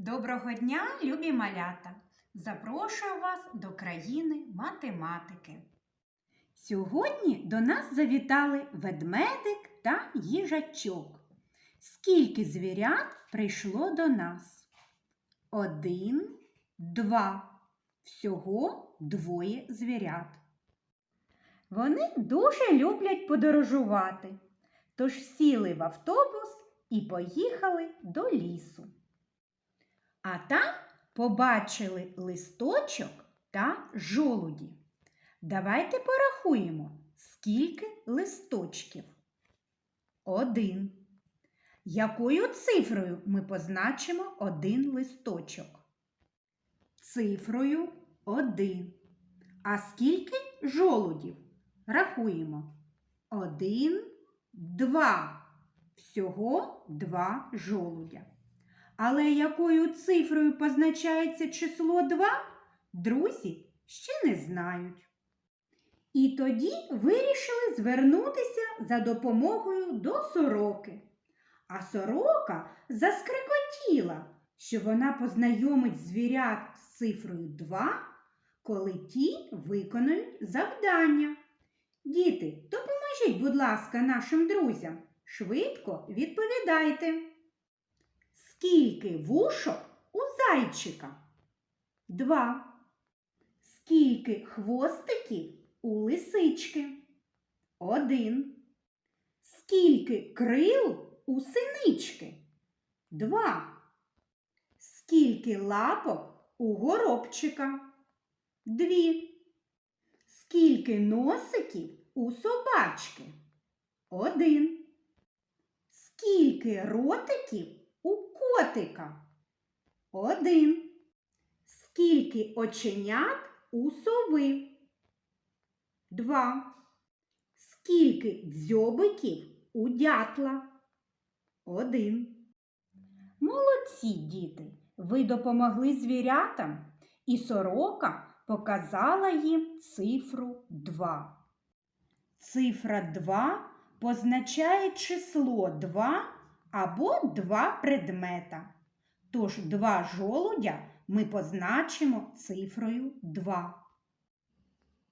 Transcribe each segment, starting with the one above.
Доброго дня, любі малята! Запрошую вас до країни математики. Сьогодні до нас завітали ведмедик та їжачок. Скільки звірят прийшло до нас? Один, два. Всього двоє звірят. Вони дуже люблять подорожувати, тож сіли в автобус і поїхали до лісу. А там побачили листочок та жолуді. Давайте порахуємо, скільки листочків. Один. Якою цифрою ми позначимо один листочок? Цифрою один. А скільки жолудів? Рахуємо. Один, два. Всього два жолудя. Але якою цифрою позначається число 2, друзі ще не знають. І тоді вирішили звернутися за допомогою до сороки. А сорока заскрикотіла, що вона познайомить звірят з цифрою 2, коли ті виконують завдання. Діти, допоможіть, будь ласка, нашим друзям. Швидко відповідайте. Скільки вушок у зайчика? Два. Скільки хвостиків у лисички? Один. Скільки крил у синички? Два. Скільки лапок у горобчика? Дві. Скільки носиків у собачки? Один. Скільки ротиків у котика? Один. Скільки оченят у сови? Два. Скільки дзьобиків у дятла? Один. Молодці, діти! Ви допомогли звірятам, і сорока показала їм цифру 2. Цифра 2 позначає число 2 або два предмета. Тож два жолудя ми позначимо цифрою 2.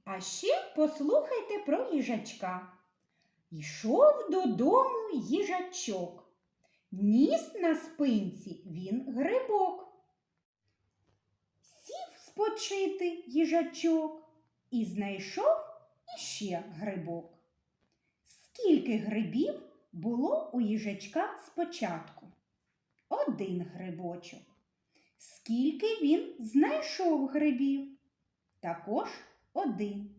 А ще послухайте про їжачка. Йшов додому їжачок. Ніс на спинці він грибок. Сів спочити їжачок і знайшов іще грибок. Скільки грибів було у їжачка спочатку? Один грибочок. Скільки він знайшов грибів? Також один.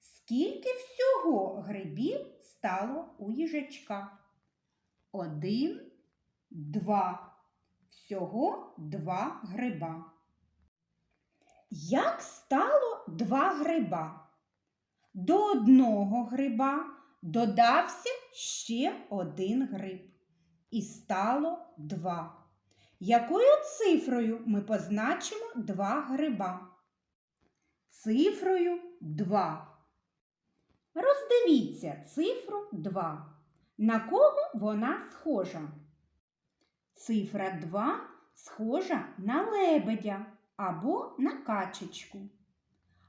Скільки всього грибів стало у їжачка? Один, два. Всього два гриба. Як стало два гриба? До одного гриба додався ще один гриб. І стало два. Якою цифрою ми позначимо два гриба? Цифрою 2. Роздивіться цифру 2. На кого вона схожа? Цифра 2 схожа на лебедя або на качечку.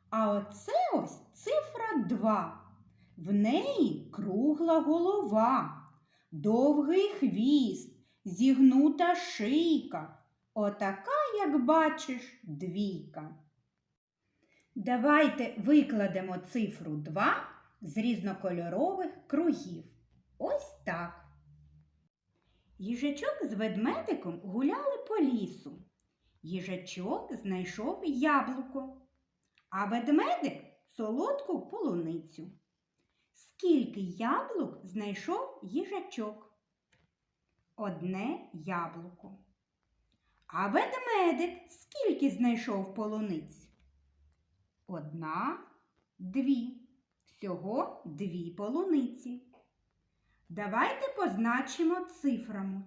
А оце ось цифра 2. В неї кругла голова, довгий хвіст, зігнута шийка. Отака, як бачиш, двійка. Давайте викладемо цифру 2 з різнокольорових кругів. Ось так. Їжачок з ведмедиком гуляли по лісу. Їжачок знайшов яблуко, а ведмедик солодку полуницю. Скільки яблук знайшов їжачок? Одне яблуко. А ведмедик скільки знайшов полуниць? Одна, дві. Всього дві полуниці. Давайте позначимо цифрами.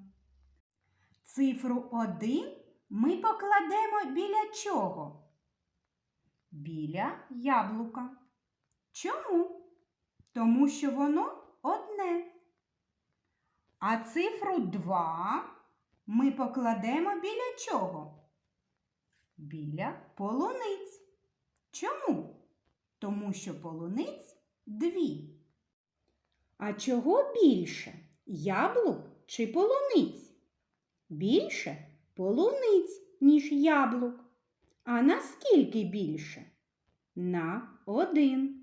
Цифру 1 ми покладемо біля чого? Біля яблука. Чому? Тому що воно одне. А цифру 2 ми покладемо біля чого? Біля полуниць. Чому? Тому що полуниць дві. А чого більше? Яблук чи полуниць? Більше полуниць, ніж яблук. А наскільки більше? На один.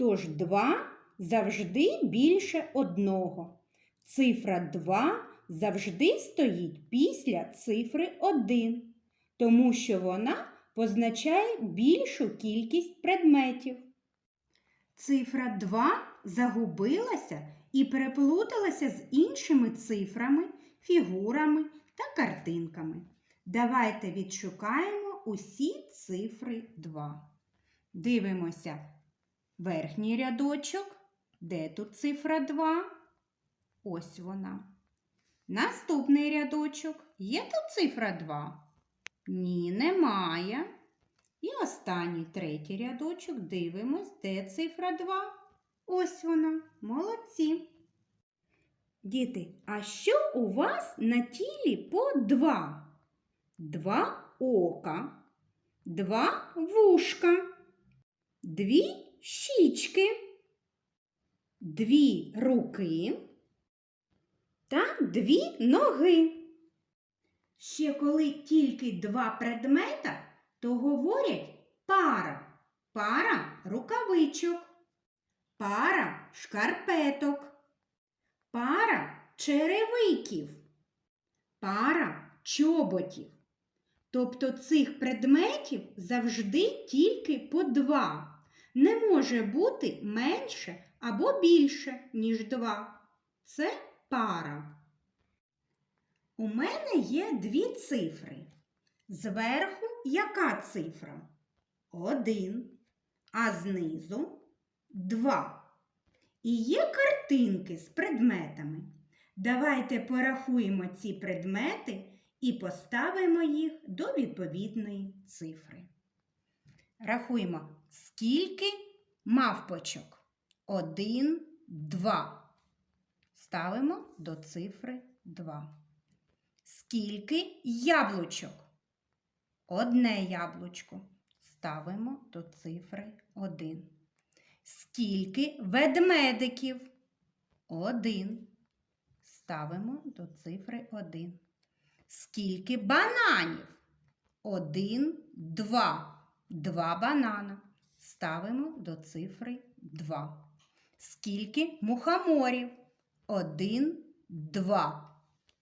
Тож два завжди більше одного. Цифра 2 завжди стоїть після цифри 1, тому що вона позначає більшу кількість предметів. Цифра 2 загубилася і переплуталася з іншими цифрами, фігурами та картинками. Давайте відшукаємо усі цифри 2. Дивимося верхній рядочок. Де тут цифра 2? Ось вона. Наступний рядочок. Є тут цифра 2? Ні, немає. І останній третій рядочок. Дивимось, де цифра 2. Ось вона. Молодці. Діти, а що у вас на тілі по два? Два ока, два вушка, дві щічки, дві руки та дві ноги. Ще коли тільки два предмета, то говорять пара. Пара рукавичок, пара шкарпеток, пара черевиків, пара чоботів. Тобто цих предметів завжди тільки по два. Не може бути менше або більше, ніж два. Це пара. У мене є дві цифри. Зверху яка цифра? Один, а знизу два. І є картинки з предметами. Давайте порахуємо ці предмети і поставимо їх до відповідної цифри. Рахуємо, скільки мавпочок? Один, два. Ставимо до цифри 2. Скільки яблучок? Одне яблучко. Ставимо до цифри 1. Скільки ведмедиків? Один. Ставимо до цифри 1. Скільки бананів? Один, два. Два банана. Ставимо до цифри 2. Скільки мухоморів? Один, два.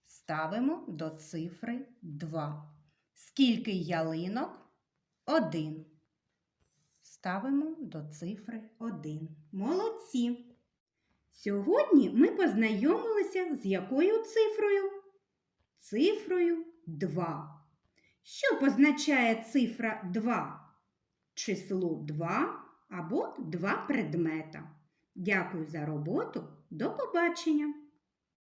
Ставимо до цифри 2. Скільки ялинок? Один. Ставимо до цифри 1. Молодці! Сьогодні ми познайомилися з якою цифрою? Цифрою 2. Що позначає цифра 2? Число 2 або два предмета. Дякую за роботу. До побачення!